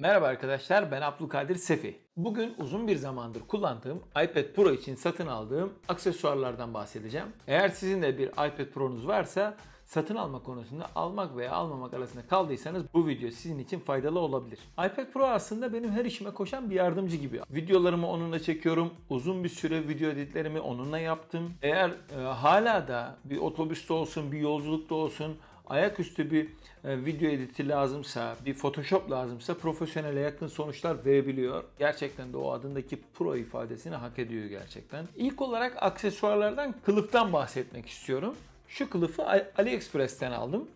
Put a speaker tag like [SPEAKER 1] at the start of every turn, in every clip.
[SPEAKER 1] Merhaba arkadaşlar ben Abdülkadir Sefi. Bugün uzun bir zamandır kullandığım iPad Pro için satın aldığım aksesuarlardan bahsedeceğim. Eğer sizin de bir iPad Pro'nuz varsa satın alma konusunda almak veya almamak arasında kaldıysanız bu video sizin için faydalı olabilir. iPad Pro aslında benim her işime koşan bir yardımcı gibi. Videolarımı onunla çekiyorum. Uzun bir süre video editlerimi onunla yaptım. Eğer e, hala da bir otobüste olsun, bir yolculukta olsun ayaküstü bir e, video editi lazımsa, bir Photoshop lazımsa profesyonele yakın sonuçlar verebiliyor. Gerçekten de o adındaki pro ifadesini hak ediyor gerçekten. İlk olarak aksesuarlardan, kılıftan bahsetmek istiyorum. Şu kılıfı AliExpress'ten aldım.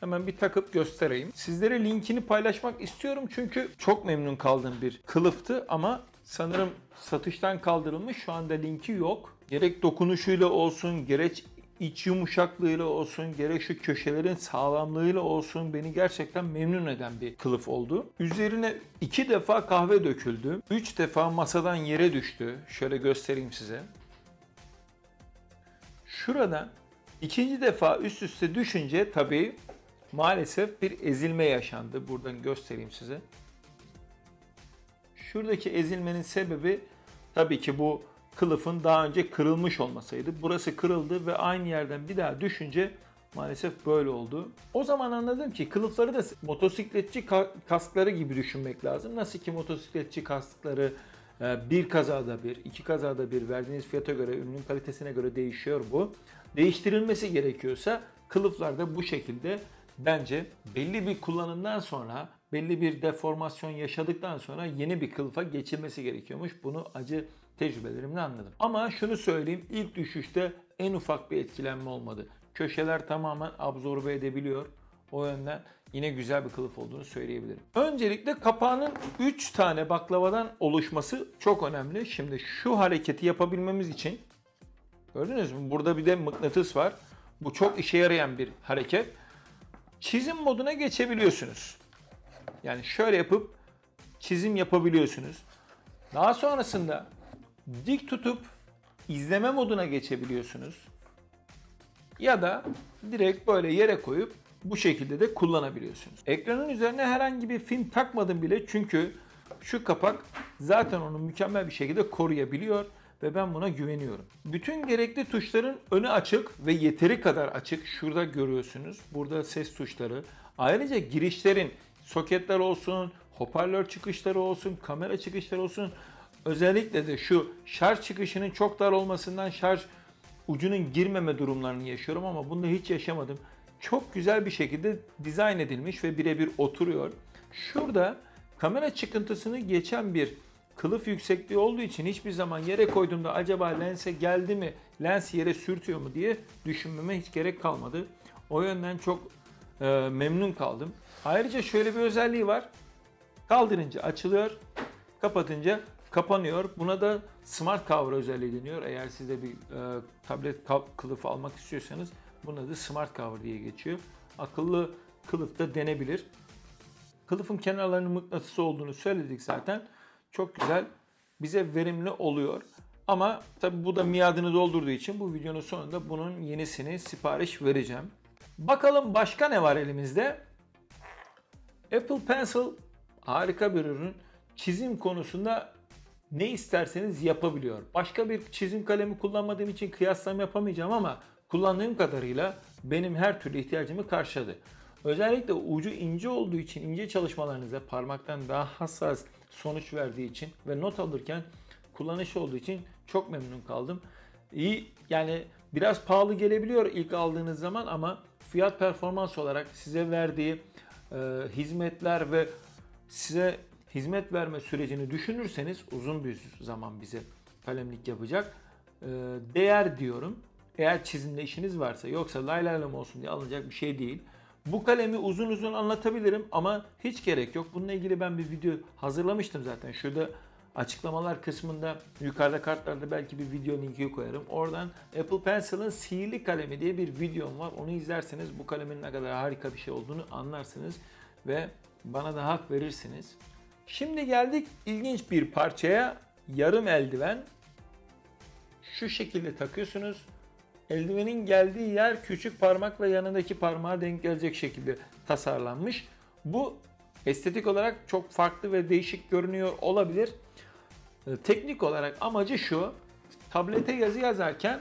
[SPEAKER 1] Hemen bir takıp göstereyim. Sizlere linkini paylaşmak istiyorum çünkü çok memnun kaldığım bir kılıftı ama sanırım satıştan kaldırılmış. Şu anda linki yok. Gerek dokunuşuyla olsun, gerek iç yumuşaklığıyla olsun, gerek şu köşelerin sağlamlığıyla olsun beni gerçekten memnun eden bir kılıf oldu. Üzerine iki defa kahve döküldü. Üç defa masadan yere düştü. Şöyle göstereyim size. Şurada ikinci defa üst üste düşünce tabii maalesef bir ezilme yaşandı. Buradan göstereyim size. Şuradaki ezilmenin sebebi tabii ki bu kılıfın daha önce kırılmış olmasaydı. Burası kırıldı ve aynı yerden bir daha düşünce maalesef böyle oldu. O zaman anladım ki kılıfları da motosikletçi kaskları gibi düşünmek lazım. Nasıl ki motosikletçi kaskları e, bir kazada bir, iki kazada bir verdiğiniz fiyata göre, ürünün kalitesine göre değişiyor bu. Değiştirilmesi gerekiyorsa kılıflar da bu şekilde bence belli bir kullanımdan sonra, belli bir deformasyon yaşadıktan sonra yeni bir kılıfa geçilmesi gerekiyormuş. Bunu acı tecrübelerimle anladım. Ama şunu söyleyeyim ilk düşüşte en ufak bir etkilenme olmadı. Köşeler tamamen absorbe edebiliyor. O yönden yine güzel bir kılıf olduğunu söyleyebilirim. Öncelikle kapağının 3 tane baklavadan oluşması çok önemli. Şimdi şu hareketi yapabilmemiz için gördünüz mü? Burada bir de mıknatıs var. Bu çok işe yarayan bir hareket. Çizim moduna geçebiliyorsunuz. Yani şöyle yapıp çizim yapabiliyorsunuz. Daha sonrasında dik tutup izleme moduna geçebiliyorsunuz. Ya da direkt böyle yere koyup bu şekilde de kullanabiliyorsunuz. Ekranın üzerine herhangi bir film takmadım bile çünkü şu kapak zaten onu mükemmel bir şekilde koruyabiliyor ve ben buna güveniyorum. Bütün gerekli tuşların önü açık ve yeteri kadar açık. Şurada görüyorsunuz. Burada ses tuşları. Ayrıca girişlerin soketler olsun, hoparlör çıkışları olsun, kamera çıkışları olsun Özellikle de şu şarj çıkışının çok dar olmasından şarj ucunun girmeme durumlarını yaşıyorum ama bunda hiç yaşamadım. Çok güzel bir şekilde dizayn edilmiş ve birebir oturuyor. Şurada kamera çıkıntısını geçen bir kılıf yüksekliği olduğu için hiçbir zaman yere koyduğumda acaba lense geldi mi, lens yere sürtüyor mu diye düşünmeme hiç gerek kalmadı. O yönden çok e, memnun kaldım. Ayrıca şöyle bir özelliği var. Kaldırınca açılıyor, kapatınca kapanıyor. Buna da Smart Cover özelliği deniyor. Eğer siz de bir e, tablet kılıfı almak istiyorsanız buna da Smart Cover diye geçiyor. Akıllı kılıf da denebilir. Kılıfın kenarlarının mıknatısı olduğunu söyledik zaten. Çok güzel bize verimli oluyor. Ama tabi bu da miadını doldurduğu için bu videonun sonunda bunun yenisini sipariş vereceğim. Bakalım başka ne var elimizde? Apple Pencil harika bir ürün. Çizim konusunda ne isterseniz yapabiliyor. Başka bir çizim kalemi kullanmadığım için kıyaslama yapamayacağım ama kullandığım kadarıyla benim her türlü ihtiyacımı karşıladı. Özellikle ucu ince olduğu için ince çalışmalarınıza parmaktan daha hassas sonuç verdiği için ve not alırken kullanış olduğu için çok memnun kaldım. İyi yani biraz pahalı gelebiliyor ilk aldığınız zaman ama fiyat performans olarak size verdiği e, hizmetler ve size hizmet verme sürecini düşünürseniz uzun bir zaman bize kalemlik yapacak. Ee, değer diyorum. Eğer çizimde işiniz varsa yoksa lay olsun diye alınacak bir şey değil. Bu kalemi uzun uzun anlatabilirim ama hiç gerek yok. Bununla ilgili ben bir video hazırlamıştım zaten. Şurada açıklamalar kısmında yukarıda kartlarda belki bir video linki koyarım. Oradan Apple Pencil'ın sihirli kalemi diye bir videom var. Onu izlerseniz bu kalemin ne kadar harika bir şey olduğunu anlarsınız ve bana da hak verirsiniz. Şimdi geldik ilginç bir parçaya. Yarım eldiven. Şu şekilde takıyorsunuz. Eldivenin geldiği yer küçük parmak ve yanındaki parmağa denk gelecek şekilde tasarlanmış. Bu estetik olarak çok farklı ve değişik görünüyor olabilir. E, teknik olarak amacı şu. Tablete yazı yazarken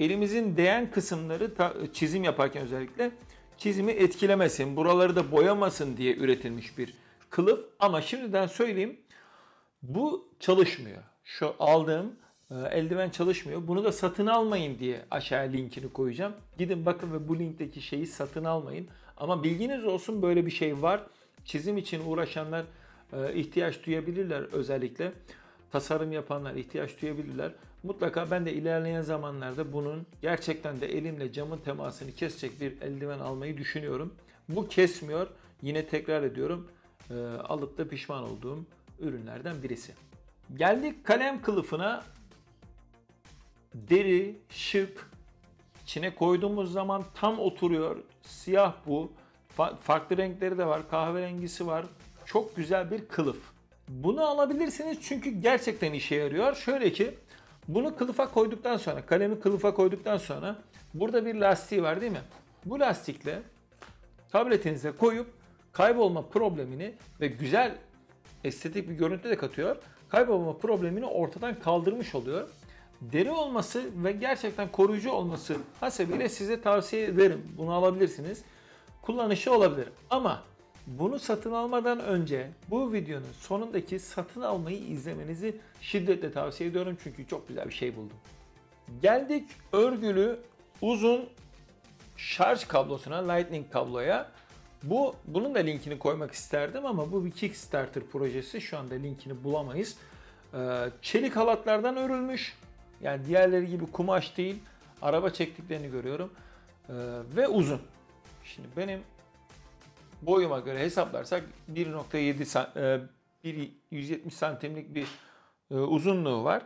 [SPEAKER 1] elimizin değen kısımları çizim yaparken özellikle çizimi etkilemesin, buraları da boyamasın diye üretilmiş bir kılıf. Ama şimdiden söyleyeyim bu çalışmıyor. Şu aldığım e, eldiven çalışmıyor. Bunu da satın almayın diye aşağıya linkini koyacağım. Gidin bakın ve bu linkteki şeyi satın almayın. Ama bilginiz olsun böyle bir şey var. Çizim için uğraşanlar e, ihtiyaç duyabilirler özellikle. Tasarım yapanlar ihtiyaç duyabilirler. Mutlaka ben de ilerleyen zamanlarda bunun gerçekten de elimle camın temasını kesecek bir eldiven almayı düşünüyorum. Bu kesmiyor. Yine tekrar ediyorum. E, alıp da pişman olduğum ürünlerden birisi. Geldik kalem kılıfına. Deri, şık, içine koyduğumuz zaman tam oturuyor. Siyah bu. farklı renkleri de var. Kahverengisi var. Çok güzel bir kılıf. Bunu alabilirsiniz çünkü gerçekten işe yarıyor. Şöyle ki bunu kılıfa koyduktan sonra, kalemi kılıfa koyduktan sonra burada bir lastiği var değil mi? Bu lastikle tabletinize koyup kaybolma problemini ve güzel estetik bir görüntü de katıyor. Kaybolma problemini ortadan kaldırmış oluyor. Deri olması ve gerçekten koruyucu olması hasebiyle size tavsiye ederim. Bunu alabilirsiniz. Kullanışı olabilir. Ama bunu satın almadan önce bu videonun sonundaki satın almayı izlemenizi şiddetle tavsiye ediyorum. Çünkü çok güzel bir şey buldum. Geldik örgülü uzun şarj kablosuna, lightning kabloya. Bu bunun da linkini koymak isterdim ama bu bir Kickstarter projesi. Şu anda linkini bulamayız. Ee, çelik halatlardan örülmüş. Yani diğerleri gibi kumaş değil. Araba çektiklerini görüyorum. Ee, ve uzun. Şimdi benim boyuma göre hesaplarsak 1.7 1 170 santimlik bir e, uzunluğu var.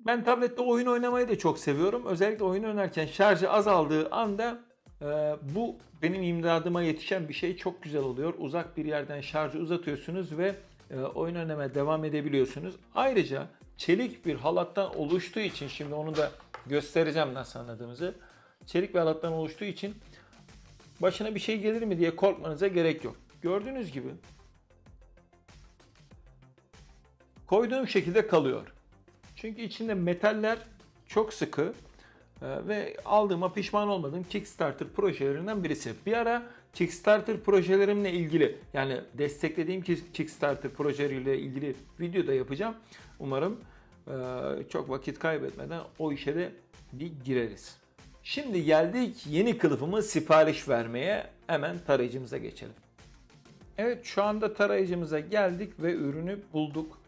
[SPEAKER 1] Ben tablette oyun oynamayı da çok seviyorum. Özellikle oyun oynarken şarjı azaldığı anda ee, bu benim imdadıma yetişen bir şey çok güzel oluyor. Uzak bir yerden şarjı uzatıyorsunuz ve e, oyun oynamaya devam edebiliyorsunuz. Ayrıca çelik bir halattan oluştuğu için şimdi onu da göstereceğim nasıl anladığımızı. Çelik bir halattan oluştuğu için başına bir şey gelir mi diye korkmanıza gerek yok. Gördüğünüz gibi koyduğum şekilde kalıyor. Çünkü içinde metaller çok sıkı ve aldığıma pişman olmadığım Kickstarter projelerinden birisi. Bir ara Kickstarter projelerimle ilgili yani desteklediğim Kickstarter projeleriyle ilgili video da yapacağım. Umarım e, çok vakit kaybetmeden o işe de bir gireriz. Şimdi geldik yeni kılıfımı sipariş vermeye. Hemen tarayıcımıza geçelim. Evet şu anda tarayıcımıza geldik ve ürünü bulduk.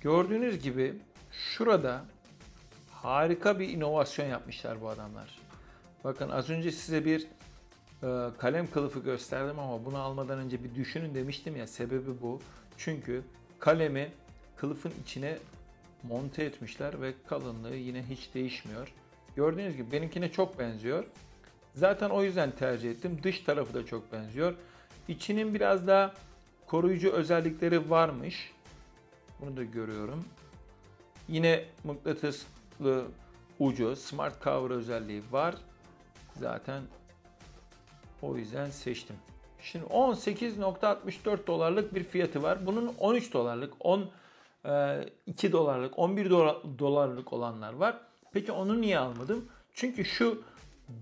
[SPEAKER 1] Gördüğünüz gibi şurada harika bir inovasyon yapmışlar bu adamlar. Bakın az önce size bir e, kalem kılıfı gösterdim ama bunu almadan önce bir düşünün demiştim ya sebebi bu. Çünkü kalemi kılıfın içine monte etmişler ve kalınlığı yine hiç değişmiyor. Gördüğünüz gibi benimkine çok benziyor. Zaten o yüzden tercih ettim. Dış tarafı da çok benziyor. İçinin biraz daha koruyucu özellikleri varmış. Bunu da görüyorum. Yine mıknatıs farklı ucu Smart Cover özelliği var. Zaten o yüzden seçtim. Şimdi 18.64 dolarlık bir fiyatı var. Bunun 13 dolarlık, 12 e, dolarlık, 11 dolarlık olanlar var. Peki onu niye almadım? Çünkü şu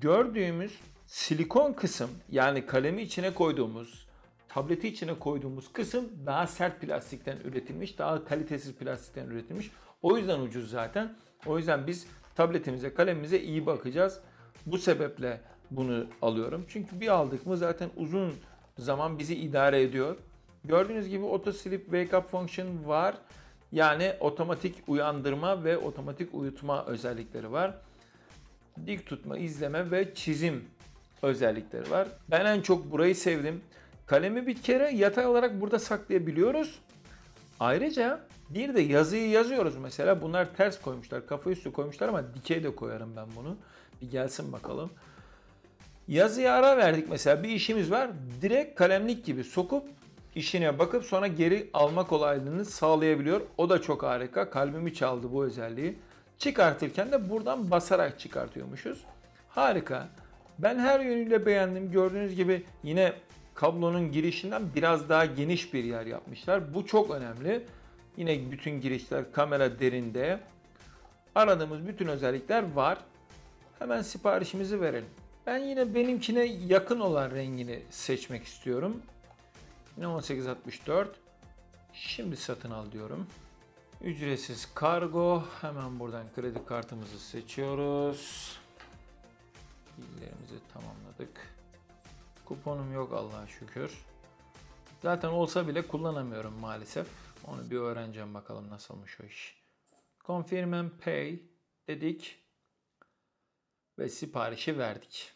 [SPEAKER 1] gördüğümüz silikon kısım yani kalemi içine koyduğumuz, tableti içine koyduğumuz kısım daha sert plastikten üretilmiş, daha kalitesiz plastikten üretilmiş. O yüzden ucuz zaten. O yüzden biz tabletimize, kalemimize iyi bakacağız. Bu sebeple bunu alıyorum. Çünkü bir aldık mı zaten uzun zaman bizi idare ediyor. Gördüğünüz gibi auto sleep wake up function var. Yani otomatik uyandırma ve otomatik uyutma özellikleri var. Dik tutma, izleme ve çizim özellikleri var. Ben en çok burayı sevdim. Kalemi bir kere yatay olarak burada saklayabiliyoruz. Ayrıca bir de yazıyı yazıyoruz mesela. Bunlar ters koymuşlar. Kafa üstü koymuşlar ama dikey de koyarım ben bunu. Bir gelsin bakalım. Yazıya ara verdik mesela. Bir işimiz var. Direkt kalemlik gibi sokup işine bakıp sonra geri alma kolaylığını sağlayabiliyor. O da çok harika. Kalbimi çaldı bu özelliği. Çıkartırken de buradan basarak çıkartıyormuşuz. Harika. Ben her yönüyle beğendim. Gördüğünüz gibi yine kablonun girişinden biraz daha geniş bir yer yapmışlar. Bu çok önemli. Yine bütün girişler kamera derinde. Aradığımız bütün özellikler var. Hemen siparişimizi verelim. Ben yine benimkine yakın olan rengini seçmek istiyorum. Yine 1864. Şimdi satın al diyorum. Ücretsiz kargo. Hemen buradan kredi kartımızı seçiyoruz. Bilgilerimizi tamamladık. Kuponum yok Allah'a şükür. Zaten olsa bile kullanamıyorum maalesef. Onu bir öğreneceğim bakalım nasılmış o iş. Confirm and pay dedik. Ve siparişi verdik.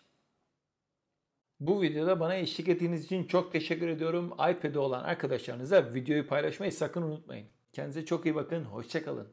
[SPEAKER 1] Bu videoda bana eşlik ettiğiniz için çok teşekkür ediyorum. iPad'i olan arkadaşlarınıza videoyu paylaşmayı sakın unutmayın. Kendinize çok iyi bakın. Hoşçakalın.